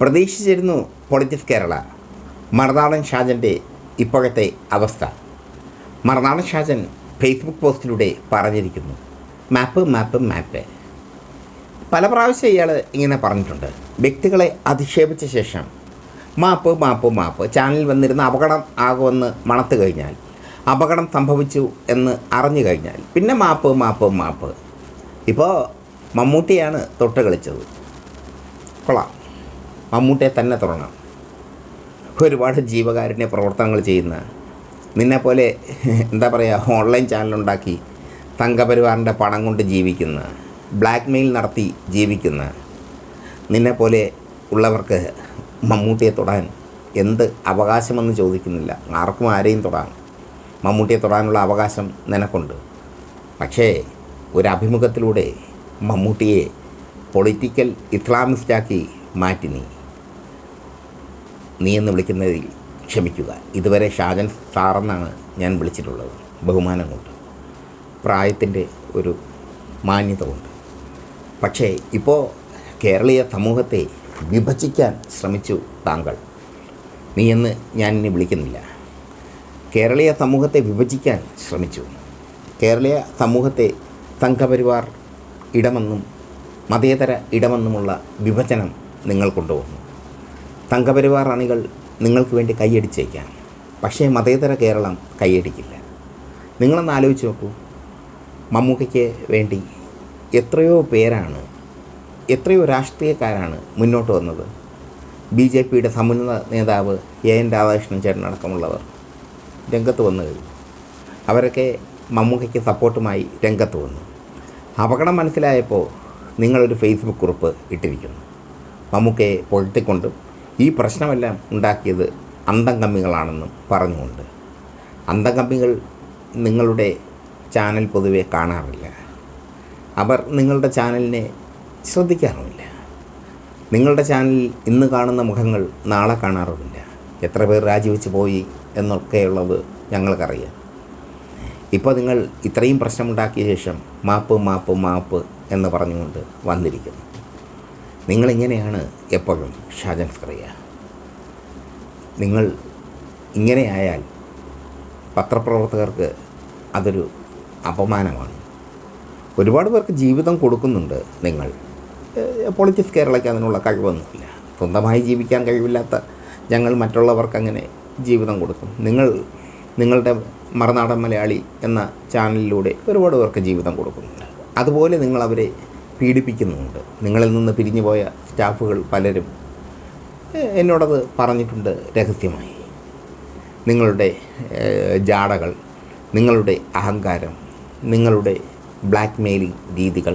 പ്രതീക്ഷിച്ചിരുന്നു പൊളിറ്റിക്സ് കേരള മറുനാടൻ ഷാജന്റെ ഇപ്പോഴത്തെ അവസ്ഥ. മറുനാടൻ ഷാജൻ ഫേസ്ബുക്ക് പോസ്റ്റിലൂടെ പറഞ്ഞിരിക്കുന്നു. മാപ്പ് മാപ്പ് മാപ്പ് പല പ്രാവശ്യം ഇയാൾ ഇങ്ങനെ പറഞ്ഞിട്ടുണ്ട്. വ്യക്തികളെ അധിക്ഷേപിച്ച ശേഷം മാപ്പ് മാപ്പ് മാപ്പ് ചാനലിൽ വന്നിരുന്ന അപകടം ആകുമെന്ന് മണത്ത് കഴിഞ്ഞാൽ അപകടം സംഭവിച്ചു എന്ന് അറിഞ്ഞു കഴിഞ്ഞാൽ പിന്നെ മാപ്പ് മാപ്പ് മാപ്പ് ഇപ്പോൾ മമ്മൂട്ടിയാണ് തൊട്ട് കളിച്ചത്. കൊള്ളാം. മമ്മൂട്ടിയെ തന്നെ തുടങ്ങാം. ഒരുപാട് ജീവകാരുണ്യ പ്രവർത്തനങ്ങൾ ചെയ്യുന്ന നിന്നെപ്പോലെ എന്താ പറയുക ഓൺലൈൻ ചാനലുണ്ടാക്കി സംഘപരിവാറിന്റെ പണം കൊണ്ട് ജീവിക്കുന്ന ബ്ലാക്ക് മെയിൽ നടത്തി ജീവിക്കുന്ന നിന്നെപ്പോലെ ഉള്ളവർക്ക് മമ്മൂട്ടിയെ തൊടാൻ എന്ത് അവകാശമെന്ന് ചോദിക്കുന്നില്ല. ആർക്കും ആരെയും തൊടാം മമ്മൂട്ടിയെ തൊടാനുള്ള അവകാശം നിനക്കുണ്ട്. പക്ഷേ ഒരു അഭിമുഖത്തിലൂടെ മമ്മൂട്ടിയെ പൊളിറ്റിക്കൽ ഇസ്ലാമിസ്റ്റാക്കി മാറ്റി നീ. നീ എന്ന് വിളിക്കുന്നതിൽ ക്ഷമിക്കുക. ഇതുവരെ ഷാജൻ സാറെന്നാണ് ഞാൻ വിളിച്ചിട്ടുള്ളത്. ബഹുമാനം കൊണ്ട്. പ്രായത്തിന്റെ ഒരു മാന്യത കൊണ്ട്. പക്ഷേ ഇപ്പോൾ കേരളീയ സമൂഹത്തെ വിഭജിക്കാൻ ശ്രമിച്ചു താങ്കൾ. നീ എന്ന് ഞാൻ ഇനി വിളിക്കുന്നില്ല. കേരളീയ സമൂഹത്തെ വിഭജിക്കാൻ ശ്രമിച്ചു. കേരളീയ സമൂഹത്തെ സംഘപരിവാർ ഇടമെന്നും മതേതര ഇടമെന്നുമുള്ള വിഭജനം നിങ്ങൾ കൊണ്ടുവന്നു. സംഘപരിവാർ അണികൾ നിങ്ങൾക്ക് വേണ്ടി കൈയടിച്ചേക്കാം പക്ഷേ മതേതര കേരളം കൈയടിക്കില്ല. നിങ്ങളൊന്ന് ആലോചിച്ച് നോക്കൂ. മമ്മൂക്കയ്ക്ക് വേണ്ടി എത്രയോ പേരാണ് എത്രയോ രാഷ്ട്രീയക്കാരാണ് മുന്നോട്ട് വന്നത്. ബി ജെ പിയുടെ സമുന്നത നേതാവ് എ എൻ രാധാകൃഷ്ണൻ ചേട്ടൻ അടക്കമുള്ളവർ രംഗത്ത് വന്നു കഴിഞ്ഞു. അവരൊക്കെ മമ്മൂക്കയ്ക്ക് സപ്പോർട്ടുമായി രംഗത്ത് വന്നു. അപകടം മനസ്സിലായപ്പോൾ നിങ്ങളൊരു ഫേസ്ബുക്ക് കുറിപ്പ് ഇട്ടിരിക്കുന്നു. മമ്മൂക്കയെ പുഴത്തിക്കൊണ്ടും ഈ പ്രശ്നമെല്ലാം ഉണ്ടാക്കിയത് അന്തം കമ്മികളാണെന്നും പറഞ്ഞുകൊണ്ട്. അന്തം കമ്മികൾ നിങ്ങളുടെ ചാനൽ പൊതുവെ കാണാറില്ല. അവർ നിങ്ങളുടെ ചാനലിനെ ശ്രദ്ധിക്കാറുമില്ല. നിങ്ങളുടെ ചാനലിൽ ഇന്ന് കാണുന്ന മുഖങ്ങൾ നാളെ കാണാറുമില്ല. എത്ര പേർ രാജിവെച്ച് പോയി എന്നൊക്കെയുള്ളത് ഞങ്ങൾക്കറിയാം. ഇപ്പോൾ നിങ്ങൾ ഇത്രയും പ്രശ്നമുണ്ടാക്കിയ ശേഷം മാപ്പ് മാപ്പ് മാപ്പ് എന്ന് പറഞ്ഞുകൊണ്ട് വന്നിരിക്കുന്നു. നിങ്ങളിങ്ങനെയാണ് എപ്പോഴും ഷാജൻ സ്ക്രിയ നിങ്ങൾ ഇങ്ങനെയായാൽ പത്രപ്രവർത്തകർക്ക് അതൊരു അപമാനമാണ്. ഒരുപാട് പേർക്ക് ജീവിതം കൊടുക്കുന്നുണ്ട് നിങ്ങൾ. പൊളിറ്റിക്സ് കേരളയ്ക്ക് അതിനുള്ള കഴിവൊന്നുമില്ല. സ്വന്തമായി ജീവിക്കാൻ കഴിവില്ലാത്ത ഞങ്ങൾ മറ്റുള്ളവർക്ക് അങ്ങനെ ജീവിതം കൊടുക്കും. നിങ്ങൾ നിങ്ങളുടെ മറുനാടൻ മലയാളി എന്ന ചാനലിലൂടെ ഒരുപാട് പേർക്ക് ജീവിതം കൊടുക്കുന്നുണ്ട്. അതുപോലെ നിങ്ങൾ അവരെ പീഡിപ്പിക്കുന്നുമുണ്ട് നിങ്ങളിൽ നിന്ന് പിരിഞ്ഞു പോയ സ്റ്റാഫുകൾ പലരും എന്നോടത് പറഞ്ഞിട്ടുണ്ട് രഹസ്യമായി. നിങ്ങളുടെ ജാടകൾ നിങ്ങളുടെ അഹങ്കാരം നിങ്ങളുടെ ബ്ലാക്ക് മെയിലിംഗ് രീതികൾ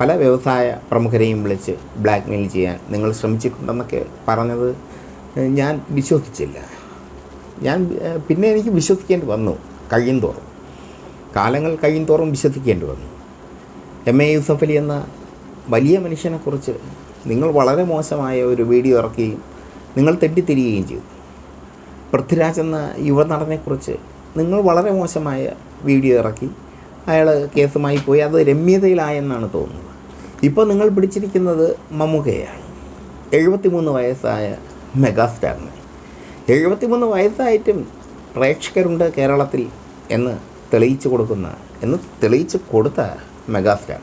പല വ്യവസായ പ്രമുഖരെയും വിളിച്ച് ബ്ലാക്ക് മെയിൽ ചെയ്യാൻ നിങ്ങൾ ശ്രമിച്ചിട്ടുണ്ടെന്നൊക്കെ പറഞ്ഞത് ഞാൻ വിശ്വസിച്ചില്ല. ഞാൻ പിന്നെ എനിക്ക് വിശ്വസിക്കേണ്ടി വന്നു കഴിയും തോറും കാലങ്ങൾ കഴിയും തോറും വിശ്വസിക്കേണ്ടി വന്നു. എം എ യൂസഫ് അലി എന്ന വലിയ മനുഷ്യനെക്കുറിച്ച് നിങ്ങൾ വളരെ മോശമായ ഒരു വീഡിയോ ഇറക്കുകയും നിങ്ങൾ തെറ്റിത്തിരിയുകയും ചെയ്തു. പൃഥ്വിരാജ് എന്ന യുവനടനെക്കുറിച്ച് നിങ്ങൾ വളരെ മോശമായ വീഡിയോ ഇറക്കി. അയാൾ കേസുമായി പോയി. അത് രമ്യതയിലായെന്നാണ് തോന്നുന്നത്. ഇപ്പോൾ നിങ്ങൾ പിടിച്ചിരിക്കുന്നത് മമ്മൂക്കയാണ്. എഴുപത്തിമൂന്ന് വയസ്സായ മെഗാസ്റ്റാറിനെ. എഴുപത്തിമൂന്ന് വയസ്സായിട്ടും പ്രേക്ഷകരുണ്ട് കേരളത്തിൽ എന്ന് തെളിയിച്ചു കൊടുക്കുന്ന എന്ന് തെളിയിച്ചു കൊടുത്ത മെഗാസ്റ്റാർ.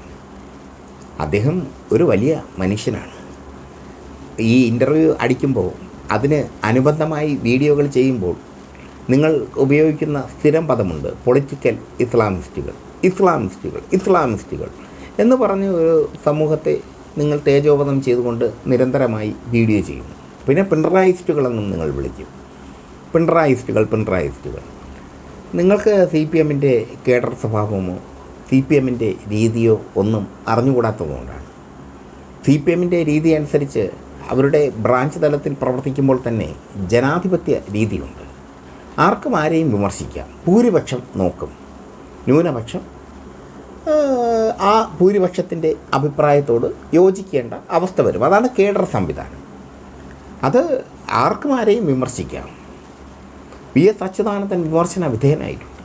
അദ്ദേഹം ഒരു വലിയ മനുഷ്യനാണ്. ഈ ഇന്റർവ്യൂ അടിക്കുമ്പോൾ അതിന് അനുബന്ധമായി വീഡിയോകൾ ചെയ്യുമ്പോൾ നിങ്ങൾ ഉപയോഗിക്കുന്ന സ്ഥിരം പദമുണ്ട് പൊളിറ്റിക്കൽ ഇസ്ലാമിസ്റ്റുകൾ ഇസ്ലാമിസ്റ്റുകൾ ഇസ്ലാമിസ്റ്റുകൾ എന്ന് പറഞ്ഞ ഒരു സമൂഹത്തെ നിങ്ങൾ തേജോവധം ചെയ്തുകൊണ്ട് നിരന്തരമായി വീഡിയോ ചെയ്യുന്നു. പിന്നെ പിണറായിസ്റ്റുകളെന്നും നിങ്ങൾ വിളിക്കും. പിണറായിസ്റ്റുകൾ പിണറായിസ്റ്റുകൾ. നിങ്ങൾക്ക് സി പി എമ്മിന്റെ കേഡർ സ്വഭാവമോ സി പി എമ്മിന്റെ രീതിയോ ഒന്നും അറിഞ്ഞുകൂടാത്തതുകൊണ്ടാണ്. സി പി എമ്മിന്റെ രീതി അനുസരിച്ച് അവരുടെ ബ്രാഞ്ച് തലത്തിൽ പ്രവർത്തിക്കുമ്പോൾ തന്നെ ജനാധിപത്യ രീതിയുണ്ട്. ആർക്കും ആരെയും വിമർശിക്കാം. ഭൂരിപക്ഷം നോക്കും. ന്യൂനപക്ഷം ആ ഭൂരിപക്ഷത്തിന്റെ അഭിപ്രായത്തോട് യോജിക്കേണ്ട അവസ്ഥ വരും. അതാണ് കേഡർ സംവിധാനം. അത് ആർക്കും ആരെയും വിമർശിക്കാം. വി എസ് അച്യുതാനന്ദൻ വിമർശന വിധേയനായിട്ടുണ്ട്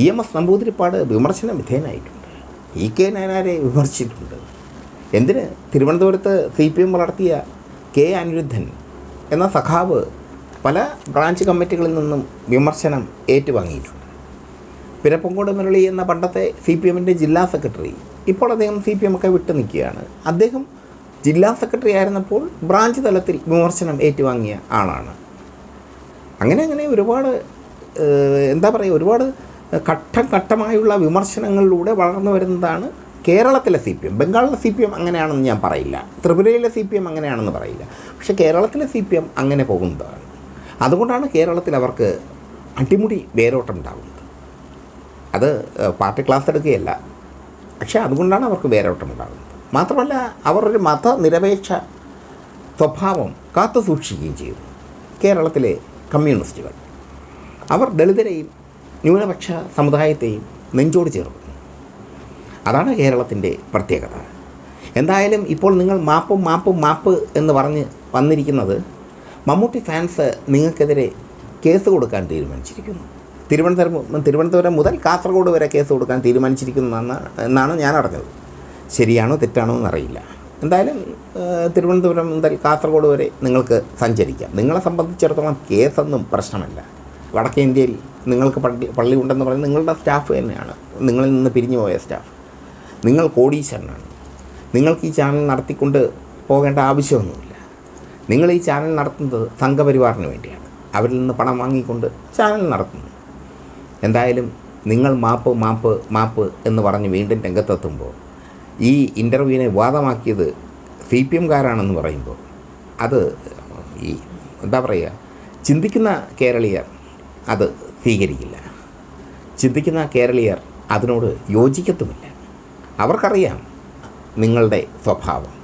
ഇ എം എസ് നമ്പൂതിരിപ്പാട് വിമർശന വിധേയനായിട്ടുണ്ട്. ഇ കെ നായനാരെ വിമർശിച്ചിട്ടുണ്ട്. എന്തിന്? തിരുവനന്തപുരത്ത് സി പി എം വളർത്തിയ കെ അനിരുദ്ധൻ എന്ന സഖാവ് പല ബ്രാഞ്ച് കമ്മിറ്റികളിൽ നിന്നും വിമർശനം ഏറ്റുവാങ്ങിയിട്ടുണ്ട്. പിരപ്പങ്കോട് മുരളി എന്ന പണ്ടത്തെ സി പി എമ്മിന്റെ ജില്ലാ സെക്രട്ടറി ഇപ്പോൾ അദ്ദേഹം സി പി എം ഒക്കെ വിട്ടു നിൽക്കുകയാണ്. അദ്ദേഹം ജില്ലാ സെക്രട്ടറി ആയിരുന്നപ്പോൾ ബ്രാഞ്ച് തലത്തിൽ വിമർശനം ഏറ്റുവാങ്ങിയ ആളാണ്. അങ്ങനെ അങ്ങനെ ഒരുപാട് എന്താ പറയുക ഒരുപാട് ഘട്ടം ഘട്ടമായുള്ള വിമർശനങ്ങളിലൂടെ വളർന്നു വരുന്നതാണ് കേരളത്തിലെ സി പി എം. ബംഗാളിലെ സി പി എം അങ്ങനെയാണെന്ന് ഞാൻ പറയില്ല. ത്രിപുരയിലെ സി പി എം അങ്ങനെയാണെന്ന് പറയില്ല. പക്ഷെ കേരളത്തിലെ സി പി എം അങ്ങനെ പോകുന്നതാണ്. അതുകൊണ്ടാണ് കേരളത്തിൽ അവർക്ക് അടിമുടി വേരോട്ടം ഉണ്ടാകുന്നത് അത് പാർട്ടി ക്ലാസ് എടുക്കുകയല്ല. പക്ഷേ അതുകൊണ്ടാണ് അവർക്ക് വേരോട്ടം ഉണ്ടാകുന്നത് മാത്രമല്ല അവർ ഒരു മതനിരപേക്ഷ സ്വഭാവം കാത്തു സൂക്ഷിക്കുകയും ചെയ്യുന്നു. കേരളത്തിലെ കമ്മ്യൂണിസ്റ്റുകൾ. അവർ ദളിതരെയും ന്യൂനപക്ഷ സമുദായത്തെയും നെഞ്ചോട് ചേർക്കുന്നു അതാണ് കേരളത്തിന്റെ പ്രത്യേകത. എന്തായാലും ഇപ്പോൾ നിങ്ങൾ മാപ്പ് മാപ്പ് മാപ്പ് എന്ന് പറഞ്ഞ് വന്നിരിക്കുന്നത് മമ്മൂട്ടി ഫാൻസ് നിങ്ങൾക്കെതിരെ കേസ് കൊടുക്കാൻ തീരുമാനിച്ചിരിക്കുന്നു. തിരുവനന്തപുരം തിരുവനന്തപുരം മുതൽ കാസർഗോഡ് വരെ കേസ് കൊടുക്കാൻ തീരുമാനിച്ചിരിക്കുന്നതെന്ന് എന്നാണ് ഞാൻ അറിഞ്ഞത്. ശരിയാണോ തെറ്റാണോ എന്നറിയില്ല. എന്തായാലും തിരുവനന്തപുരം മുതൽ കാസർഗോഡ് വരെ നിങ്ങൾക്ക് സഞ്ചരിക്കാം. നിങ്ങളെ സംബന്ധിച്ചിടത്തോളം കേസൊന്നും പ്രശ്നമല്ല. വടക്കേ ഇന്ത്യയിൽ നിങ്ങൾക്ക് പള്ളി പള്ളി ഉണ്ടെന്ന് പറയുന്നത് നിങ്ങളുടെ സ്റ്റാഫ് തന്നെയാണ്. നിങ്ങളിൽ നിന്ന് പിരിഞ്ഞു പോയ സ്റ്റാഫ്. നിങ്ങൾ കോടീശ്വരനാണ്. നിങ്ങൾക്ക് ഈ ചാനൽ നടത്തിക്കൊണ്ട് പോകേണ്ട ആവശ്യമൊന്നുമില്ല. നിങ്ങൾ ഈ ചാനൽ നടത്തുന്നത് സംഘപരിവാറിന് വേണ്ടിയാണ്. അവരിൽ നിന്ന് പണം വാങ്ങിക്കൊണ്ട് ചാനൽ നടത്തുന്നു. എന്തായാലും നിങ്ങൾ മാപ്പ് മാപ്പ് മാപ്പ് എന്ന് പറഞ്ഞ് വീണ്ടും രംഗത്തെത്തുമ്പോൾ ഈ ഇന്റർവ്യൂവിനെ വിവാദമാക്കിയത് സി പി എംകാരാണെന്ന് പറയുമ്പോൾ അത് ഈ എന്താ പറയുക ചിന്തിക്കുന്ന കേരളീയർ അത് സ്വീകരിക്കില്ല. ചിന്തിക്കുന്ന കേരളീയർ അതിനോട് യോജിക്കത്തുമില്ല. അവർക്കറിയാം നിങ്ങളുടെ സ്വഭാവം.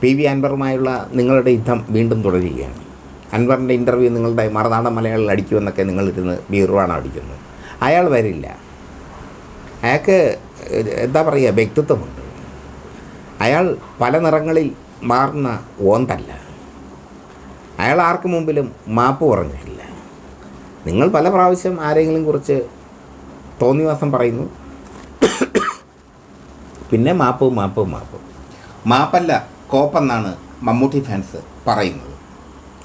പി വി അൻവറുമായുള്ള നിങ്ങളുടെ യുദ്ധം വീണ്ടും തുടരുകയാണ്. അൻവറിന്റെ ഇന്റർവ്യൂ നിങ്ങളുടെ മറുനാടൻ മലയാളിൽ അടിക്കുമെന്നൊക്കെ നിങ്ങളിരുന്ന് ബീറുവാണ് അടിക്കുന്നു അയാൾ വരില്ല. അയാൾക്ക് എന്താ പറയുക വ്യക്തിത്വമുണ്ട്. അയാൾ പല നിറങ്ങളിൽ മാറുന്ന ഓന്തല്ല. അയാൾ ആർക്കു മുമ്പിലും മാപ്പ് പറഞ്ഞിട്ടില്ല. നിങ്ങൾ പല പ്രാവശ്യം ആരെങ്കിലും കുറിച്ച് തോന്നിവാസം പറയുന്നു. പിന്നെ മാപ്പ് മാപ്പ് മാപ്പ്. മാപ്പല്ല കോപ്പെന്നാണ് മമ്മൂട്ടി ഫാൻസ് പറയുന്നത്.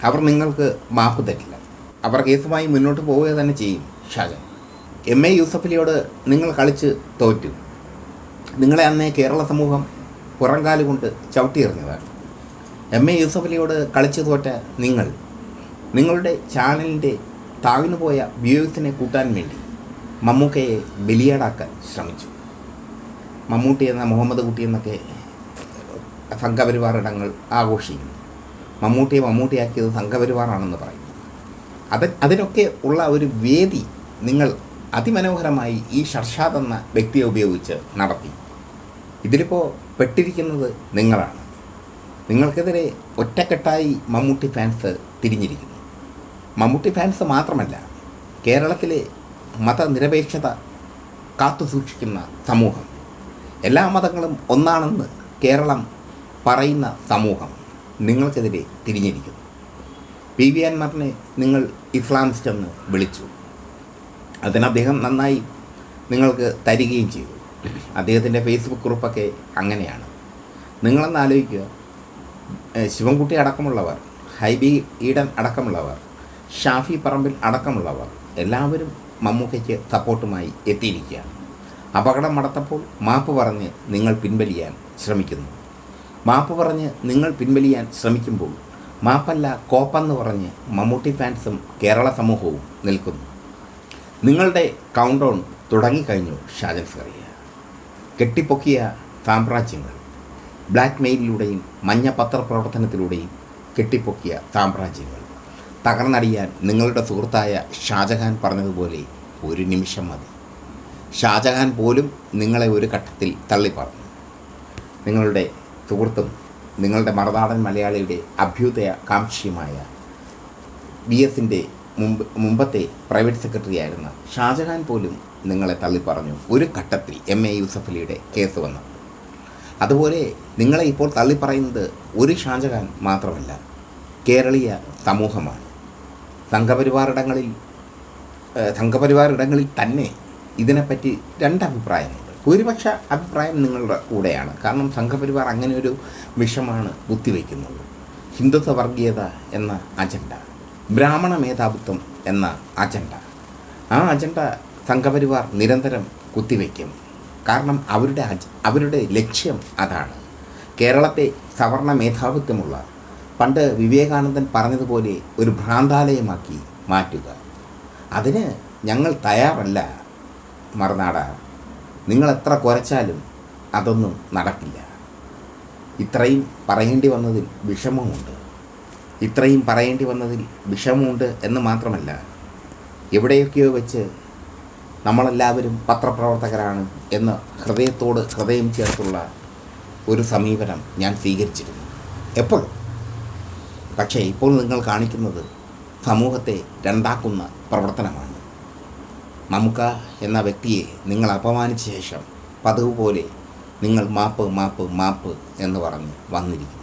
അവർ നിങ്ങൾക്ക് മാപ്പ് തരില്ല. അവർ കേസുമായി മുന്നോട്ട് പോവുക തന്നെ ചെയ്യും ഷാജൻ. എം എ യൂസഫലിയോട് നിങ്ങൾ കളിച്ച് തോറ്റു. നിങ്ങളെ അന്നേ കേരള സമൂഹം പുറംകാൽ കൊണ്ട് ചവിട്ടിയെറിഞ്ഞതാണ്. എം എ യൂസഫലിയോട് കളിച്ച് തോറ്റ നിങ്ങൾ നിങ്ങളുടെ ചാനലിന്റെ താഴ്ന്നു പോയ വ്യൂവേഴ്സിനെ കൂട്ടാൻ വേണ്ടി മമ്മൂക്കയെ ബലിയാടാക്കാൻ ശ്രമിച്ചു. മമ്മൂട്ടി എന്ന മുഹമ്മദ് കുട്ടി എന്നൊക്കെ സംഘപരിവാറിടങ്ങൾ ആഘോഷിക്കുന്നു. മമ്മൂട്ടിയെ മമ്മൂട്ടിയാക്കിയത് സംഘപരിവാറാണെന്ന് പറയും അത് അതിനൊക്കെ ഉള്ള ഒരു വേദി നിങ്ങൾ അതിമനോഹരമായി ഈ ഷർഷാദ് എന്ന വ്യക്തിയെ ഉപയോഗിച്ച് നടത്തി. ഇതിലിപ്പോൾ പെട്ടിരിക്കുന്നത് നിങ്ങളാണ്. നിങ്ങൾക്കെതിരെ ഒറ്റക്കെട്ടായി മമ്മൂട്ടി ഫാൻസ് തിരിഞ്ഞിരിക്കുന്നു. മമ്മൂട്ടി ഫാൻസ് മാത്രമല്ല കേരളത്തിലെ മതനിരപേക്ഷത കാത്തു സൂക്ഷിക്കുന്ന സമൂഹം. എല്ലാ മതങ്ങളും ഒന്നാണെന്ന് കേരളം പറയുന്ന സമൂഹം നിങ്ങൾക്കെതിരെ തിരിഞ്ഞിരിക്കുന്നു. പി വി അൻവറിനെ നിങ്ങൾ ഇസ്ലാമിസ്റ്റ് എന്ന് വിളിച്ചു. അതിന് അദ്ദേഹം നന്നായി നിങ്ങൾക്ക് തരികയും ചെയ്തു. അദ്ദേഹത്തിന്റെ ഫേസ്ബുക്ക് ഗ്രൂപ്പൊക്കെ അങ്ങനെയാണ്. നിങ്ങളൊന്ന് ആലോചിക്കുക ശിവൻകുട്ടി അടക്കമുള്ളവർ ഹൈബി ഈഡൻ അടക്കമുള്ളവർ ഷാഫി പറമ്പിൽ അടക്കമുള്ളവർ എല്ലാവരും മമ്മൂക്കയ്ക്ക് സപ്പോർട്ടുമായി എത്തിയിരിക്കുകയാണ്. അപകടം നടത്തപ്പോൾ മാപ്പ് പറഞ്ഞ് നിങ്ങൾ പിൻവലിയാൻ ശ്രമിക്കുന്നു. മാപ്പ് പറഞ്ഞ് നിങ്ങൾ പിൻവലിയാൻ ശ്രമിക്കുമ്പോൾ മാപ്പല്ല കോപ്പെന്ന് പറഞ്ഞ് മമ്മൂട്ടി ഫാൻസും കേരള സമൂഹവും നിൽക്കുന്നു. നിങ്ങളുടെ കൗണ്ട് ഡൗൺ തുടങ്ങിക്കഴിഞ്ഞു ഷാജൻ സറിയ. കെട്ടിപ്പൊക്കിയ സാമ്രാജ്യങ്ങൾ. ബ്ലാക്ക് മെയിലിലൂടെയും മഞ്ഞ പത്രപ്രവർത്തനത്തിലൂടെയും കെട്ടിപ്പൊക്കിയ സാമ്രാജ്യങ്ങൾ. തകർന്നടിയാൻ നിങ്ങളുടെ സുഹൃത്തായ ഷാജഹാൻ പറഞ്ഞതുപോലെ ഒരു നിമിഷം മതി. ഷാജഹാൻ പോലും നിങ്ങളെ ഒരു ഘട്ടത്തിൽ തള്ളിപ്പറഞ്ഞു നിങ്ങളുടെ സുഹൃത്തും നിങ്ങളുടെ മറുനാടൻ മലയാളിയുടെ അഭ്യുദയ കാംക്ഷിയുമായ ബി എസിന്റെ മുമ്പ് മുമ്പത്തെ പ്രൈവറ്റ് സെക്രട്ടറി ആയിരുന്ന ഷാജഹാൻ പോലും നിങ്ങളെ തള്ളിപ്പറഞ്ഞു. ഒരു ഘട്ടത്തിൽ എം എ യൂസഫലിയുടെ കേസ് വന്നു. അതുപോലെ നിങ്ങളെ ഇപ്പോൾ തള്ളിപ്പറയുന്നത് ഒരു ഷാജഹാൻ മാത്രമല്ല കേരളീയ സമൂഹമാണ്. സംഘപരിവാറിടങ്ങളിൽ സംഘപരിവാറിടങ്ങളിൽ തന്നെ ഇതിനെപ്പറ്റി രണ്ട് അഭിപ്രായമുണ്ട് ഭൂരിപക്ഷ അഭിപ്രായം നിങ്ങളുടെ കൂടെയാണ്. കാരണം സംഘപരിവാർ അങ്ങനെ ഒരു വിഷമാണ് കുത്തിവെക്കുന്നത് ഹിന്ദുത്വ വർഗീയത എന്ന അജണ്ട ബ്രാഹ്മണ മേധാവിത്വം എന്ന അജണ്ട. ആ അജണ്ട സംഘപരിവാർ നിരന്തരം കുത്തിവെക്കും കാരണം അവരുടെ അവരുടെ ലക്ഷ്യം അതാണ്. കേരളത്തെ സവർണ മേധാവിത്വമുള്ള പണ്ട് വിവേകാനന്ദൻ പറഞ്ഞതുപോലെ ഒരു ഭ്രാന്താലയമാക്കി മാറ്റുക. അതിന് ഞങ്ങൾ തയ്യാറല്ല മറുനാട. നിങ്ങൾ എത്ര കുരച്ചാലും അതൊന്നും നടക്കില്ല. ഇത്രയും പറയേണ്ടി വന്നതിൽ വിഷമമുണ്ട്. ഇത്രയും പറയേണ്ടി വന്നതിൽ വിഷമമുണ്ട് എന്ന് മാത്രമല്ല എവിടെയൊക്കെയോ വെച്ച് നമ്മളെല്ലാവരും പത്രപ്രവർത്തകരാണ് എന്ന് ഹൃദയത്തോട് ഹൃദയം ചേർത്തുള്ള ഒരു സമീപനം ഞാൻ സ്വീകരിച്ചിരുന്നു. എപ്പോഴും പക്ഷേ ഇപ്പോൾ നിങ്ങൾ കാണിക്കുന്നത് സമൂഹത്തെ രണ്ടാക്കുന്ന പ്രവർത്തനമാണ്. നമുക്ക് എന്ന വ്യക്തിയെ നിങ്ങൾ അപമാനിച്ച ശേഷം പതിവ് പോലെ നിങ്ങൾ മാപ്പ് മാപ്പ് മാപ്പ് എന്ന് പറഞ്ഞ് വന്നിരിക്കുന്നു.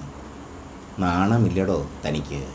നാണമില്ലടോ തനിക്ക്.